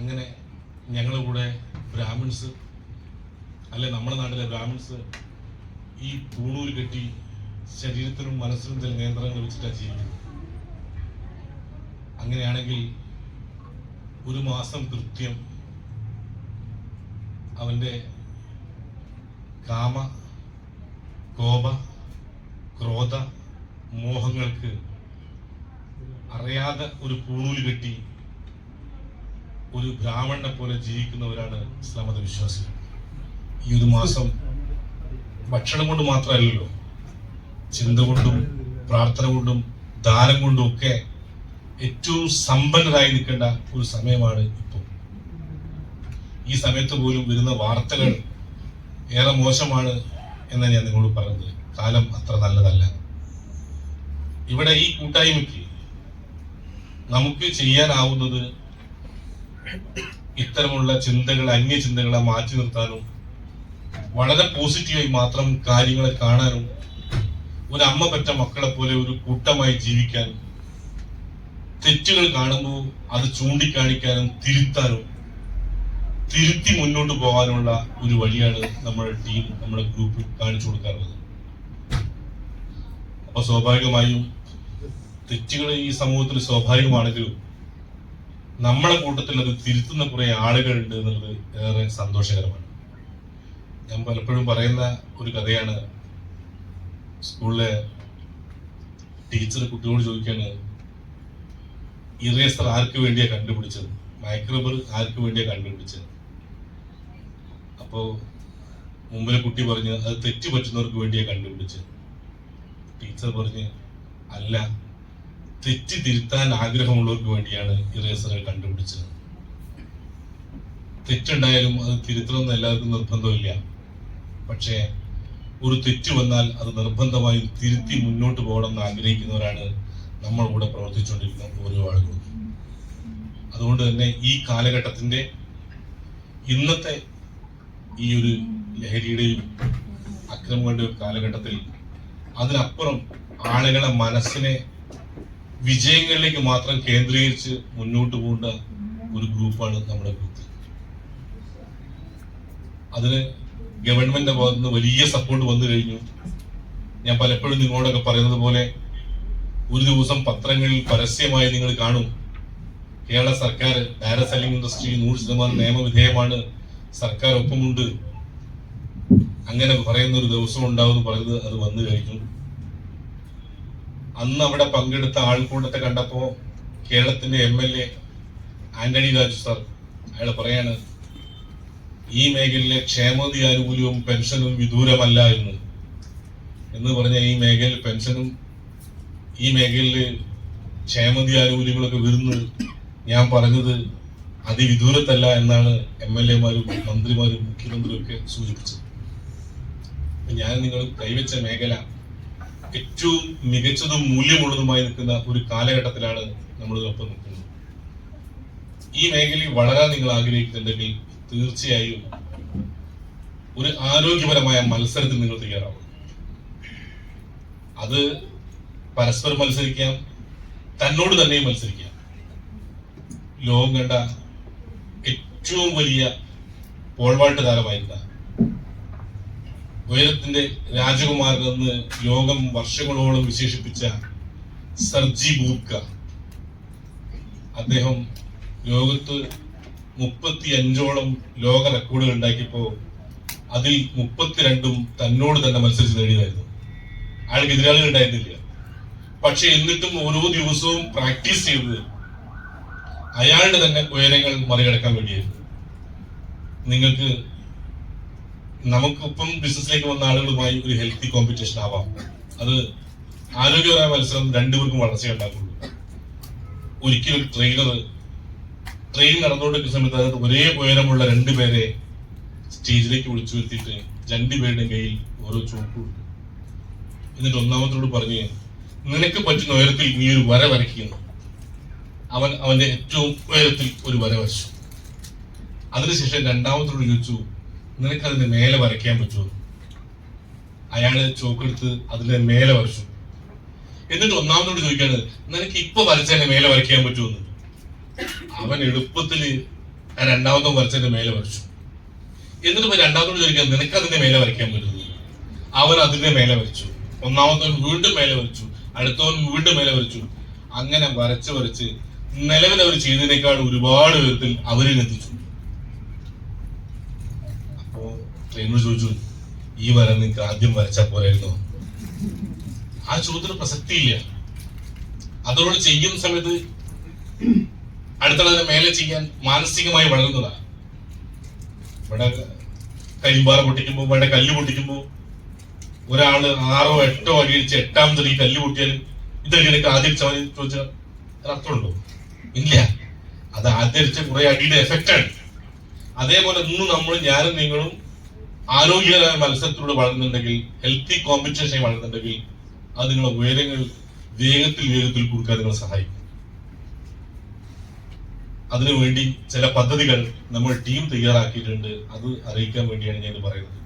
അങ്ങനെ ഞങ്ങളുടെ കൂടെ ബ്രാഹ്മിൺസ് അല്ലെ നമ്മുടെ നാട്ടിലെ ബ്രാഹ്മിൺസ് ഈ പൂണൂര് കെട്ടി ശരീരത്തിനും മനസ്സിനും ചില നിയന്ത്രണങ്ങൾ വെച്ചിട്ടാണ് ജീവിക്കുന്നത്. അങ്ങനെയാണെങ്കിൽ ഒരു മാസം കൃത്യം അവന്റെ കാമ കോപ ക്രോധ മോഹങ്ങൾക്ക് അറിയാതെ ഒരു പൂണൂൽ കെട്ടി ഒരു ബ്രാഹ്മണനെ പോലെ ജീവിക്കുന്നവരാണ് ഇസ്ലാമത വിശ്വാസികൾ ഈ ഒരു മാസം ഭക്ഷണം കൊണ്ട് മാത്രമല്ലല്ലോ ചിന്ത കൊണ്ടും പ്രാർത്ഥന കൊണ്ടും ദാനം കൊണ്ടും ഒക്കെ ഏറ്റവും സമ്പന്നരായി നിൽക്കേണ്ട ഒരു സമയമാണ് ഇപ്പോൾ. ഈ സമയത്ത് പോലും വരുന്ന വാർത്തകൾ ഏറെ മോശമാണ് എന്ന് ഞാൻ നിങ്ങളോട് പറഞ്ഞത്. കാലം അത്ര നല്ലതല്ല. ഇവിടെ ഈ കൂട്ടായ്മയ്ക്ക് നമുക്ക് ചെയ്യാനാവുന്നത് ഇത്തരമുള്ള ചിന്തകൾ അന്യ ചിന്തകളെ മാറ്റി നിർത്താനും വളരെ പോസിറ്റീവായി മാത്രം കാര്യങ്ങളെ കാണാനും ഒരു അമ്മ പറ്റ മക്കളെ പോലെ ഒരു കൂട്ടമായി ജീവിക്കാനും തെറ്റുകൾ കാണുമ്പോൾ അത് ചൂണ്ടിക്കാണിക്കാനും തിരുത്താനും തിരുത്തി മുന്നോട്ട് പോകാനുള്ള ഒരു വഴിയാണ് നമ്മുടെ ടീം നമ്മുടെ ഗ്രൂപ്പ് കാണിച്ചു കൊടുക്കാറുള്ളത്. അപ്പൊ സ്വാഭാവികമായും തെറ്റുകൾ ഈ സമൂഹത്തിൽ സ്വാഭാവികമാണെങ്കിലും നമ്മളെ കൂട്ടത്തിൽ അത് തിരുത്തുന്ന കുറെ ആളുകളുണ്ട് എന്നുള്ളത് ഏറെ സന്തോഷകരമാണ്. ഞാൻ പലപ്പോഴും പറയുന്ന ഒരു കഥയാണ്. സ്കൂളിലെ ടീച്ചർ കുട്ടിയോട് ചോദിക്കാണ് ഇറേസർ ആർക്ക് വേണ്ടിയാ കണ്ടുപിടിച്ചത്? മൈക്രോബർ ആർക്ക് വേണ്ടിയാ കണ്ടുപിടിച്ചത്? അപ്പോ മുമ്പിലെ കുട്ടി പറഞ്ഞ് അത് തെറ്റ് പറ്റുന്നവർക്ക് വേണ്ടിയാ കണ്ടുപിടിച്ചത്. ടീച്ചർ പറഞ്ഞ് അല്ല തെറ്റ് തിരുത്താൻ ആഗ്രഹമുള്ളവർക്ക് വേണ്ടിയാണ് ഇറേസറെ കണ്ടുപിടിച്ചത്. തെറ്റുണ്ടായാലും അത് തിരുത്തണമെന്ന് എല്ലാവർക്കും നിർബന്ധമില്ല. പക്ഷേ ഒരു തെറ്റ് വന്നാൽ അത് നിർബന്ധമായും തിരുത്തി മുന്നോട്ട് പോകണമെന്ന് ആഗ്രഹിക്കുന്നവരാണ് നമ്മൾ കൂടെ പ്രവർത്തിച്ചുകൊണ്ടിരിക്കുന്ന ഓരോ ആളുകളും. അതുകൊണ്ട് തന്നെ ഈ കാലഘട്ടത്തിന്റെ ഇന്നത്തെ ഈ ഒരു ലഹരിയുടെയും അക്രമങ്ങളുടെയും കാലഘട്ടത്തിൽ അതിനപ്പുറം ആളുകളെ മനസ്സിനെ വിജയങ്ങളിലേക്ക് മാത്രം കേന്ദ്രീകരിച്ച് മുന്നോട്ട് പോകേണ്ട ഒരു ഗ്രൂപ്പാണ് നമ്മുടെ ഗ്രൂപ്പ്. അതിന് ഗവൺമെന്റിന്റെ ഭാഗത്ത് നിന്ന് വലിയ സപ്പോർട്ട് വന്നു കഴിഞ്ഞു. ഞാൻ പലപ്പോഴും നിങ്ങളോടൊക്കെ പറയുന്നത് പോലെ ഒരു ദിവസം പത്രങ്ങളിൽ പരസ്യമായി നിങ്ങൾ കാണും. കേരള സർക്കാർ ഡയറ സെല്ലിംഗ് ഇൻഡസ്ട്രി നൂറ് ശതമാനം നിയമവിധേയമാണ് സർക്കാർ ഒപ്പമുണ്ട്. അങ്ങനെ പറയുന്ന ഒരു ദിവസം ഉണ്ടാവും പറയുന്നത് അത് വന്നു കഴിഞ്ഞു. അന്ന് അവിടെ പങ്കെടുത്ത ആൾക്കൂട്ടത്തെ കണ്ടപ്പോ കേരളത്തിന്റെ M L A Antony Raju sir അയാൾ പറയാണ് ഈ മേഖലയിലെ ക്ഷേമതി ആനുകൂല്യവും പെൻഷനും വിദൂരമല്ല എന്ന്. എന്ന് പറഞ്ഞ ഈ മേഖലയിൽ പെൻഷനും ഈ മേഖലയിൽ ക്ഷേമതി ആനുകൂല്യങ്ങളൊക്കെ വരുന്നത് ഞാൻ പറഞ്ഞത് അതിവിദൂരത്തല്ല എന്നാണ് എം എൽ എമാരും മന്ത്രിമാരും മുഖ്യമന്ത്രിയും ഒക്കെ സൂചിപ്പിച്ചത്. ഞാൻ നിങ്ങൾ കൈവച്ച മേഖല ഏറ്റവും മികച്ചതും മൂല്യമുള്ളതുമായി നിൽക്കുന്ന ഒരു കാലഘട്ടത്തിലാണ് നമ്മൾ ഒപ്പം നിൽക്കുന്നത്. ഈ മേഖലയിൽ വളരാൻ നിങ്ങൾ ആഗ്രഹിക്കുന്നുണ്ടെങ്കിൽ തീർച്ചയായും ഒരു ആരോഗ്യപരമായ മത്സരത്തിൽ നിങ്ങൾ തയ്യാറാവും അത് പരസ്പരം മത്സരിക്കാം തന്നോട് തന്നെയും മത്സരിക്കാം. ലോകം കണ്ട ഏറ്റവും വലിയ പോൾവാൾട്ട് താരമായിരുന്ന ഉയരത്തിന്റെ രാജകുമാരൻ എന്ന് ലോകം വർഷങ്ങളോളം വിശേഷിപ്പിച്ച സർജി ബൂർക്ക. അദ്ദേഹം ലോകത്ത് മുപ്പത്തി അഞ്ചോളം ലോക റെക്കോർഡുകൾ ഉണ്ടാക്കിയപ്പോ അതിൽ മുപ്പത്തിരണ്ടും തന്നോട് തന്നെ മത്സരിച്ച് നേടിയതായിരുന്നു. അയാൾക്ക് എതിരാളികൾ ഉണ്ടായിരുന്നില്ല. പക്ഷെ എന്നിട്ടും ഓരോ ദിവസവും പ്രാക്ടീസ് ചെയ്തത് അയാളുടെ തന്നെ ഉയരങ്ങൾ മറികടക്കാൻ വേണ്ടിയായിരുന്നു. നിങ്ങൾക്ക് നമുക്കിപ്പം ബിസിനസ്സിലേക്ക് വന്ന ആളുകളുമായി ഒരു ഹെൽത്തി കോമ്പറ്റീഷൻ ആവാം. അത് ആരോഗ്യപരമായ മത്സരം രണ്ടുപേർക്കും വളർച്ച ഉണ്ടാക്കുള്ളൂ. ഒരിക്കലും ഒരു ട്രെയിനർ ട്രെയിൻ നടന്നുകൊണ്ടിരിക്കുന്ന സമയത്ത് അതിനകത്ത് ഒരേ ഉയരമുള്ള രണ്ടുപേരെ സ്റ്റേജിലേക്ക് വിളിച്ചു വരുത്തിയിട്ട് രണ്ടുപേരുടെ കയ്യിൽ ഓരോ കൊടുക്കും. എന്നിട്ട് ഒന്നാമത്തോട് പറഞ്ഞ് നിനക്ക് പറ്റുന്ന ഉയരത്തിൽ നീ ഒരു വര വരയ്ക്കുന്നു. അവൻ അവന്റെ ഏറ്റവും ഉയരത്തിൽ ഒരു വര വരച്ചു. അതിനുശേഷം രണ്ടാമത്തോട് ചോദിച്ചു നിനക്ക് അതിന്റെ മേലെ വരയ്ക്കാൻ പറ്റുമോ? അയാൾ ചോക്കെടുത്ത് അതിന്റെ മേലെ വരച്ചു. എന്നിട്ട് ഒന്നാമതോട് ചോദിക്കാണ് നിനക്ക് ഇപ്പൊ വരച്ചതിന്റെ മേലെ വരയ്ക്കാൻ പറ്റുമെന്ന് അവൻ എളുപ്പത്തിൽ ഞാൻ രണ്ടാമത്തെ വരച്ചതിന്റെ മേലെ വരച്ചു. എന്നിട്ട് ഇപ്പൊ രണ്ടാമതോട് ചോദിക്കാൻ നിനക്ക് അതിന്റെ മേലെ വരയ്ക്കാൻ പറ്റുന്നു അവൻ അതിന്റെ മേലെ വരച്ചു. ഒന്നാമത്തവൻ വീണ്ടും മേലെ വരച്ചു. അടുത്തവൻ വീണ്ടും മേലെ വരച്ചു. അങ്ങനെ വരച്ച് വരച്ച് നിലവിൽ അവർ ചെയ്തതിനേക്കാൾ ഒരുപാട് വിധത്തിൽ അവരിലെത്തിച്ചു അപ്പോ ട്രെയിനർ ചോദിച്ചു ഈ വര നിങ്ങൾക്ക് ആദ്യം വരച്ച പോലായിരുന്നു ആ ചോദ്യത്തിന് പ്രസക്തിയില്ല. അതോട് ചെയ്യുന്ന സമയത്ത് അടുത്തുള്ളതിനെ മേലെ ചെയ്യാൻ മാനസികമായി വളരുന്നതാ ഇവിടെ കരിമ്പാറ പൊട്ടിക്കുമ്പോ ഇവിടെ കല്ല് പൊട്ടിക്കുമ്പോ ഒരാൾ ആറോ എട്ടോ അടിയിച്ച് എട്ടാമത് ഈ കല്ല് പൊട്ടിയാൽ ഇതെങ്ങനെ ആദ്യം ചോദിച്ചാൽ അർത്ഥമുണ്ടോ ഇല്ല. അത് ആദ്യം കുറെ അടിയുടെ എഫക്റ്റ് ആണ്. അതേപോലെ ഇന്ന് നമ്മൾ ഞാനും നിങ്ങളും ആരോഗ്യകരമായ മത്സരത്തിലൂടെ വളരുന്നുണ്ടെങ്കിൽ ഹെൽത്തി കോമ്പറ്റീഷൻ വളരുന്നുണ്ടെങ്കിൽ അത് നിങ്ങളെ ഉയരങ്ങൾ വേഗത്തിൽ വേഗത്തിൽ കൊടുക്കാൻ നിങ്ങളെ സഹായിക്കും. അതിനുവേണ്ടി ചില പദ്ധതികൾ നമ്മൾ ടീം തയ്യാറാക്കിയിട്ടുണ്ട്. അത് അറിയിക്കാൻ വേണ്ടിയാണ് ഞാൻ പറയുന്നത്.